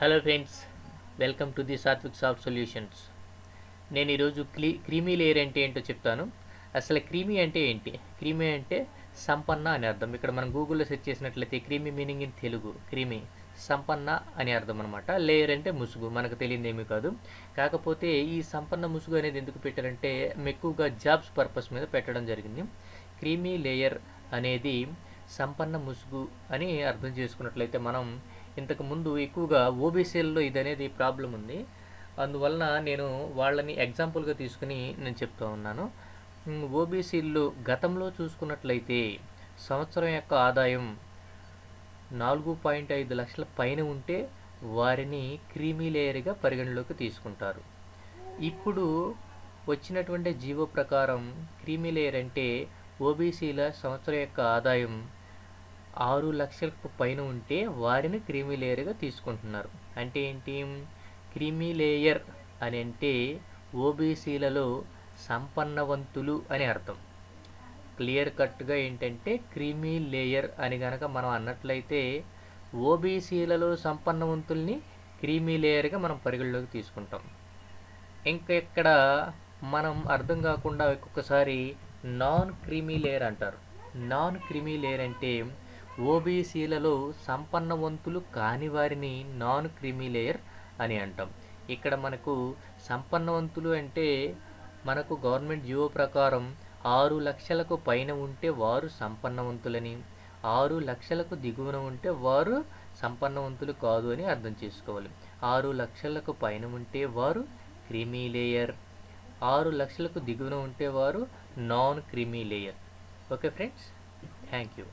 Hello friends welcome to the Satvik soft solutions నేను ఈరోజు క్లీ creamy layer అంటే ఏంటో చెప్తాను. అసలు క్రీమీ అంటే ఏంటి? క్రీమీ అంటే సంపన్న అని అర్థం. ఇక్కడ మనం గూగుల్లో సెర్చ్ చేసినట్లయితే creamy meaning in Telugu. Creamy సంపన్న అని అర్థం అనమాట లేయర్ అంటే ముసుగు మనకు తెలియదు ఏమీ కాదు. కాకపోతే ఈ సంపన్న ముసుగు అనేది ఎందుకు పెట్టారంటే ఎక్కువగా జాబ్స్ పర్పస్ మీద పెట్టడం జరిగింది. క్రీమీ లేయర్ అనేది సంపన్న ముసుగు అని అర్థం చేసుకున్నట్లయితే మనం ఇంతకుముందు ఎక్కువగా ఓబీసీల్లో ఇది అనేది ప్రాబ్లం ఉంది. అందువలన నేను వాళ్ళని ఎగ్జాంపుల్గా తీసుకుని నేను చెప్తూ ఉన్నాను. ఓబీసీల్లో గతంలో చూసుకున్నట్లయితే సంవత్సరం యొక్క ఆదాయం నాలుగు పాయింట్ ఐదు లక్షల పైన ఉంటే వారిని క్రీమీ లేయర్గా పరిగణలోకి తీసుకుంటారు. ఇప్పుడు వచ్చినటువంటి జీవో ప్రకారం క్రీమీ లేయర్ అంటే ఓబీసీల సంవత్సరం యొక్క ఆదాయం ఆరు లక్షలకు పైన ఉంటే వారిని క్రీమీ లేయర్గా తీసుకుంటున్నారు. అంటే ఏంటి? క్రీమీ లేయర్ అని అంటే ఓబీసీలలో సంపన్నవంతులు అని అర్థం. క్లియర్ కట్గా ఏంటంటే క్రీమీ లేయర్ అని కనుక మనం అన్నట్లయితే ఓబీసీలలో సంపన్నవంతుల్ని క్రీమీ లేయర్గా మనం పరిగణలోకి తీసుకుంటాం. ఇంకా ఇక్కడ మనం అర్థం కాకుండా ఒక్కొక్కసారి నాన్ క్రీమీ లేయర్ అంటారు. నాన్ క్రీమీ లేయర్ అంటే ఓబీసీలలో సంపన్నవంతులు కాని వారిని నాన్ క్రిమిలేయర్ అని అంటాం. ఇక్కడ మనకు సంపన్నవంతులు అంటే మనకు గవర్నమెంట్ జియో ప్రకారం ఆరు లక్షలకు పైన ఉంటే వారు సంపన్నవంతులని ఆరు లక్షలకు దిగువన ఉంటే వారు సంపన్నవంతులు కాదు అని అర్థం చేసుకోవాలి. ఆరు లక్షలకు పైన ఉంటే వారు క్రిమీ లేయర్ ఆరు లక్షలకు దిగువన ఉంటే వారు non creamy layer. Okay friends thank you.